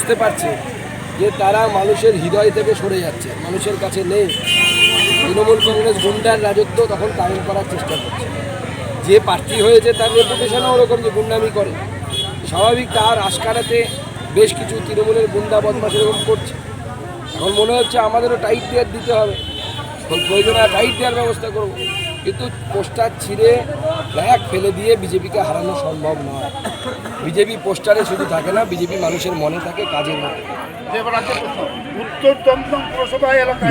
বুঝতে পারছে যে তারা মানুষের হৃদয় থেকে সরে যাচ্ছে, মানুষের কাছে নেই। তৃণমূল কংগ্রেস গুন্ডার রাজত্ব তখন কায়েম করার চেষ্টা করছে। যে প্রার্থী হয়েছে তার রেপুটেশনও ওরকম যে গুন্ডামি করে। স্বাভাবিক তার আশকারাতে বেশ কিছু তৃণমূলের গুন্ডা বদমাস এরকম করছে। এখন মনে হচ্ছে আমাদেরও টাইট দেওয়ার দিতে হবে। প্রয়োজনে টাইট দেওয়ার ব্যবস্থা করব। কিন্তু পোস্টার ছিঁড়ে ব্যাগ ফেলে দিয়ে বিজেপিকে হারানো সম্ভব নয়। বিজেপি পোস্টারে শুধু থাকে না, বিজেপি মানুষের মনে থাকে, কাজের মধ্যে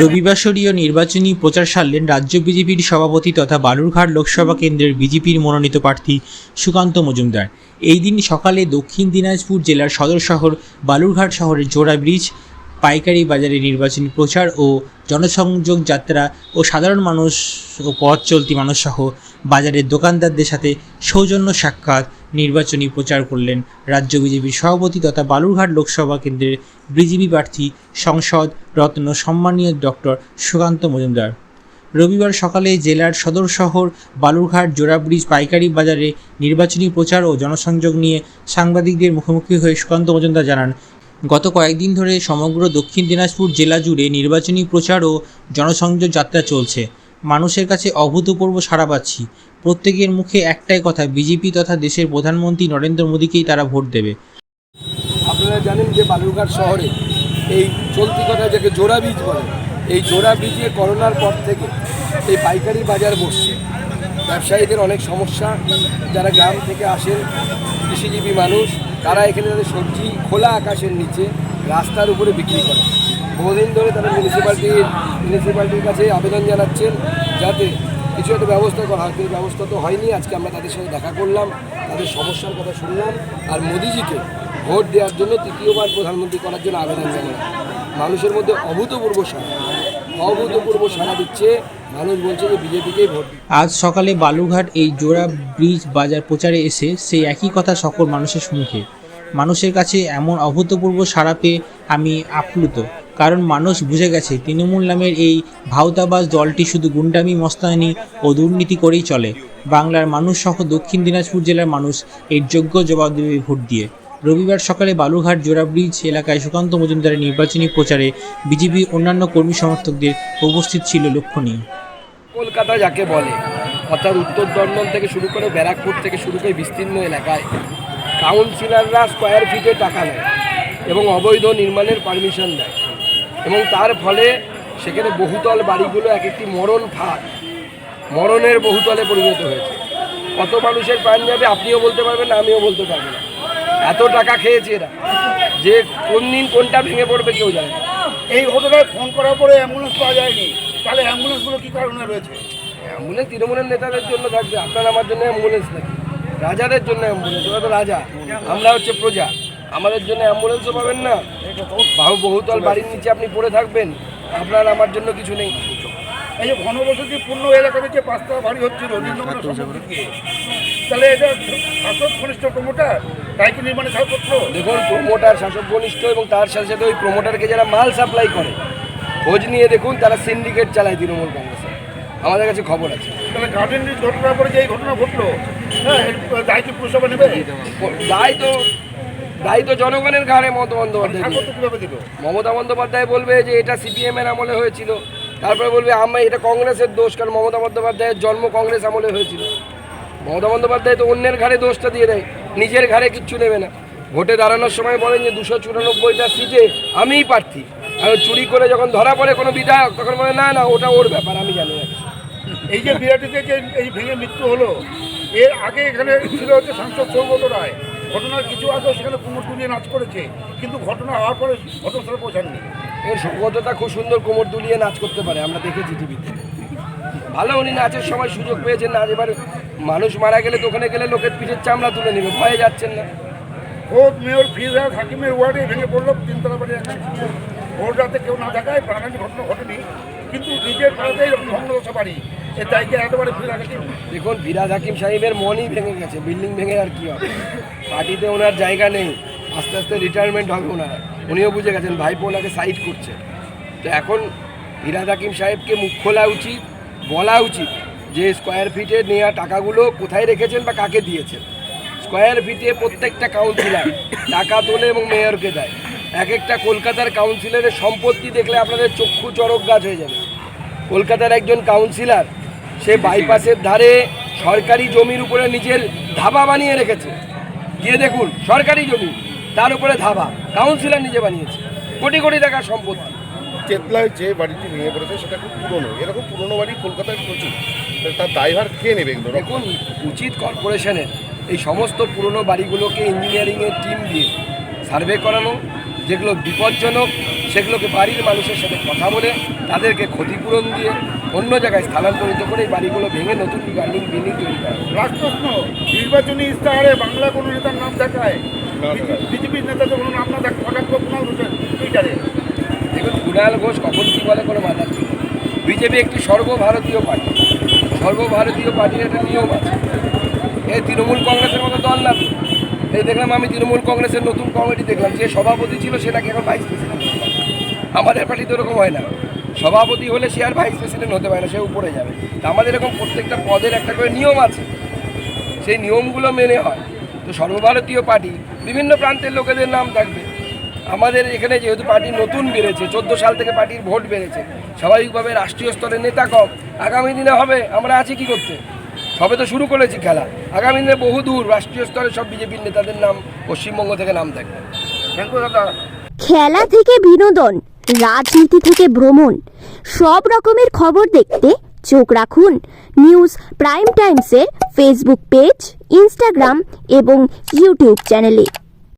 রবিবাসরীয় নির্বাচনী প্রচার সারলেন রাজ্য বিজেপির সভাপতি তথা বালুরঘাট লোকসভা কেন্দ্রের বিজেপির মনোনীত প্রার্থী সুকান্ত মজুমদার। এই দিন সকালে দক্ষিণ দিনাজপুর জেলার সদর শহর বালুরঘাট শহরের জোড়া ব্রিজ, পাইকারি বাজারে নির্বাচনী প্রচার ও জনসংযোগ যাত্রা ও সাধারণ মানুষ ও পথ চলতি মানুষ সহ বাজারের দোকানদারদের সাথে সৌজন্য সাক্ষাৎ নির্বাচনী প্রচার করলেন রাজ্য বিজেপির সভাপতি তথা বালুরঘাট লোকসভা কেন্দ্রের বিজেপি প্রার্থী সংসদ রত্ন সম্মানীয় ডক্টর সুকান্ত মজুমদার। রবিবার সকালে জেলার সদর শহর বালুরঘাট জোড়া ব্রিজ পাইকারি বাজারে নির্বাচনী প্রচার ও জনসংযোগ নিয়ে সাংবাদিকদের মুখোমুখি হয়ে সুকান্ত মজুমদার জানান, গত কয়েকদিন ধরে সমগ্র দক্ষিণ দিনাজপুর জেলা জুড়ে নির্বাচনী প্রচার ও জনসংযোগ যাত্রা চলছে। মানুষের কাছে অভূতপূর্ব সাড়া পাচ্ছি। প্রত্যেকের মুখে একটাই কথা, বিজেপি তথা দেশের প্রধানমন্ত্রী নরেন্দ্র মোদীকেই তারা ভোট দেবে। আপনারা জানেন যে বালুরঘাট শহরে এই চলতি কথা যাকে জোড়া বীজ বলে, এই জোড়া বীজে করোনার পর থেকে এই পাইকারি বাজার বসছে। ব্যবসায়ীদের অনেক সমস্যা, যারা গ্রাম থেকে আসেন, কৃষিজীবী মানুষ, তারা এখানে তাদের সবজি খোলা আকাশের নিচে রাস্তার উপরে বিক্রি করে। বহুদিন ধরে তারা মিউনিসিপ্যালিটির মিউনিসিপ্যালিটির কাছে আবেদন জানাচ্ছেন যাতে কিছু একটা ব্যবস্থা করা হয়। কিন্তু ব্যবস্থা তো হয়নি। আজকে আমরা তাদের সাথে দেখা করলাম, তাদের সমস্যার কথা শুনলাম আর মোদিজিকে ভোট দেওয়ার জন্য তৃতীয়বার প্রধানমন্ত্রী করার জন্য আবেদন জানালাম। মানুষের মধ্যে অভূতপূর্ব সাড়া। অভূতপূর্ব সাড়া দিচ্ছে। মানুষ বলছে যে বিজেপিকেই ভোট আজ সকালে বালুরঘাট এই জোড়া ব্রিজ বাজার প্রচারে এসে সেই একই কথা সকল মানুষের মুখে। মানুষের কাছে এমন অভূতপূর্ব সাড়া পেয়ে আমি আপ্লুত। কারণ মানুষ বুঝে গেছে, তৃণমূল নামের এই ভাওতাবাজ দলটি শুধু গুন্ডামি, মস্তানি ও দুর্নীতি করেই চলে। বাংলার মানুষ সহ দক্ষিণ দিনাজপুর জেলার মানুষ এর যোগ্য জবাব দেবে ভোট দিয়ে। রবিবার সকালে বালুরঘাট জোড়া ব্রিজ এলাকায় সুকান্ত মজুমদারের নির্বাচনী প্রচারে বিজেপি অন্যান্য কর্মী সমর্থকদের উপস্থিত ছিল লক্ষণীয়। কলকাতা যাকে বলে, অর্থাৎ উত্তর দমদম থেকে শুরু করে ব্যারাকপুর থেকে শুরু করে বিস্তীর্ণ এলাকায় কাউন্সিলররা স্কোয়ার ফিটে টাকা নেয় এবং অবৈধ নির্মাণের পারমিশন দেয়। এবং তার ফলে সেখানে বহুতল বাড়িগুলো এক একটি মরণ ফাঁদ। মরণের বহুতলে পরিণত হয়েছে। কত মানুষের প্রাণ যাবে আপনিও বলতে পারবেন না আমিও বলতে পারব না। এত টাকা খেয়েছে এরা। যে কোন দিন কোনটা ভেঙে পড়বে কেউ জানে না। এই ঘটনায় ফোন করার পরে অ্যাম্বুলেন্স পাওয়া যায়নি। তাহলে অ্যাম্বুলেন্সগুলো কি কারণে রয়েছে? অ্যাম্বুলেন্স তৃণমূলের নেতাদের জন্য থাকবে। আপনার আমার জন্য অ্যাম্বুলেন্স নাকি? রাজাদের জন্য অ্যাম্বুলেন্স ওরা তো রাজা। আমরা হচ্ছে প্রজা। আমাদের জন্য অ্যাম্বুলেন্সও পাবেন না। বাহু বহুতল বাড়ির নিচে আপনি পড়ে থাকবেন। আপনার আমার জন্য কিছু নেই। এই যে ঘনবসতি পূর্ণ এলাকাতে যে পাঁচটা বাড়ি দিয়ে, তাহলে এটা শাসক ঘনিষ্ঠ প্রমোটার? তাই কি নির্মাণে ছাড়পত্র? দেখুন প্রমোটার শাসক ঘনিষ্ঠ এবং তার সাথে সাথে ওই প্রমোটারকে যারা মাল সাপ্লাই করে খোঁজ নিয়ে দেখুন তারা সিন্ডিকেট চালায় তৃণমূল কংগ্রেসে। আমাদের কাছে খবর আছে। তাহলে গার্ডেন ঘটনার পরে যে এই ঘটনা ঘটলো হ্যাঁ এর দায় কি পুরসভা নেবে? দায় তো দায় তো জনগণের ঘাড়ে মমতা বন্দ্যোপাধ্যায় মমতা বন্দ্যোপাধ্যায় বলবে যে এটা সিপিএম এর আমলে হয়েছিল। তারপরে বলবে আমরা এটা কংগ্রেসের দোষ কারণ মমতা বন্দ্যোপাধ্যায়ের জন্ম কংগ্রেস আমলে হয়েছিল। মমতা বন্দ্যোপাধ্যায় তো অন্যের ঘাড়ে দোষটা দিয়ে দেয় নিজের ঘাড়ে কিচ্ছু নেবে না। ভোটে দাঁড়ানোর সময় বলেন যে দুশো চুরানব্বইটা সিটে আমিই প্রার্থী। আর চুরি করে যখন ধরা পড়ে কোনো বিধায়ক তখন বলে না না ওটা ওর ব্যাপার আমি জানি না। এই যে বিরাটিতে যে এই ভেঙে মৃত্যু হলো এর আগে এখানে ছিল হচ্ছে সাংসদ সৌগত রায়। ঘটনার কিছু আছে সেখানে কুমোর নিয়ে নাচ করেছে কিন্তু ঘটনা হওয়ার পরে ঘটনাস্থলে পৌঁছাননি এর সৌগতটা খুব সুন্দর কোমর দুলিয়ে নাচ করতে পারে আমরা দেখেছি টিভিতে। ভালো উনি নাচের সময় সুযোগ পেয়েছেন না এবার মানুষ মারা গেলে দোকানে গেলে লোকের পিঠের চামড়া তুলে নেবে ভয়ে যাচ্ছেন না। খোদ মেয়র ফিরহাদ হাকিমের ওয়ার্ডে ভেঙে পড়ল তিনতলা বাড়ি ভোর রাতে কেউ না থাকায় প্রাণাঘাতী ঘটনা ঘটেনি। কিন্তু নিজের পাড়াতে এরকম ধ্বংসদশা বাড়ি। দেখুন বিরাজ হাকিম সাহেবের মনই ভেঙে গেছে বিল্ডিং ভেঙে আর কি হবে? পার্টিতে ওনার জায়গা নেই, আস্তে আস্তে রিটায়ারমেন্ট হবে ওনার। উনিও বুঝে গেছেন, ভাইপো ওনাকে সাইড করছে। তো এখন বিরাজ হাকিম সাহেবকে মুখ খোলা উচিত, বলা উচিত যে স্কোয়ার ফিটে নেওয়া টাকাগুলো কোথায় রেখেছেন বা কাকে দিয়েছেন। স্কোয়ার ফিটে প্রত্যেকটা কাউন্সিলার টাকা তোলে এবং মেয়রকে দেয়। এক একটা কলকাতার কাউন্সিলরের সম্পত্তি দেখলে আপনাদের চক্ষু চড়ক গাছ হয়ে যাবে। কলকাতার একজন কাউন্সিলর সে বাইপাসের ধারে সরকারি জমির উপরে নিজের ধাবা বানিয়ে রেখেছে। গিয়ে দেখুন সরকারি জমি তার উপরে ধাবা। কাউন্সিলর নিজে বানিয়েছে। কোটি কোটি টাকার সম্পত্তি। চেতলায় যে বাড়িটি ভেঙে পড়েছে সেটা খুব পুরনো। এরকম পুরনো বাড়ি কলকাতায় প্রচুর। তার দায়ভার কে নেবে এগুলো? দেখুন উচিত কর্পোরেশনের এই সমস্ত পুরনো বাড়িগুলোকে ইঞ্জিনিয়ারিংয়ের টিম দিয়ে সার্ভে করানো যেগুলো বিপজ্জনক সেগুলোকে বাড়ির মানুষের সাথে কথা বলে তাদেরকে ক্ষতিপূরণ দিয়ে অন্য জায়গায় স্থানান্তরিত করে এই বাড়িগুলো ভেঙে নতুন বিল্ডিং বিল্ডিং তৈরি করা লাস্ট প্রশ্ন নির্বাচনী ইস্তাহারে বাংলা কোনো নেতার নাম দেখায়। বিজেপির নেতাদের কোনো নাম না থাকে হঠাৎ কুণাল ঘোষের টুইটারে দেখুন কুণাল ঘোষ কখন কী বলে কোনো মাথা ঠিক বিজেপি একটি সর্বভারতীয় পার্টি। সর্বভারতীয় পার্টির একটা নিয়ম আছে। এই তৃণমূল কংগ্রেসের মতো দল না। এই দেখলাম আমি তৃণমূল কংগ্রেসের নতুন কমিটি দেখলাম, যে সভাপতি ছিল সেটাকে এখন ভাইস প্রেসিডেন্ট আমাদের পার্টি তো এরকম হয় না। সভাপতি হলে সে আর ভাইস প্রেসিডেন্ট হতে পারে না, সে উপরে যাবে। আমাদের এরকম প্রত্যেকটা পদের একটা করে নিয়ম আছে। সেই নিয়মগুলো মেনে হয়। তো সর্বভারতীয় পার্টি বিভিন্ন প্রান্তের লোকেদের নাম থাকবে। আমাদের এখানে যেহেতু পার্টি নতুন বেড়েছে, চোদ্দ সাল থেকে পার্টির ভোট বেড়েছে, স্বাভাবিকভাবে রাষ্ট্রীয় স্তরে নেতা কম। আগামী দিনে হবে, আমরা আছি কি করতে? সবে তো শুরু করেছি খেলা। আগামী দিনে বহু দূর, রাষ্ট্রীয় স্তরে সব বিজেপির নেতাদের নাম পশ্চিমবঙ্গ থেকে নাম থাকবে। খেলা থেকে বিনোদন, রাজনীতি থেকে ভ্রমণ, সব রকমের খবর দেখতে চোখ রাখুন নিউজ প্রাইম টাইমসের ফেসবুক পেজ, ইনস্টাগ্রাম এবং ইউটিউব চ্যানেলে।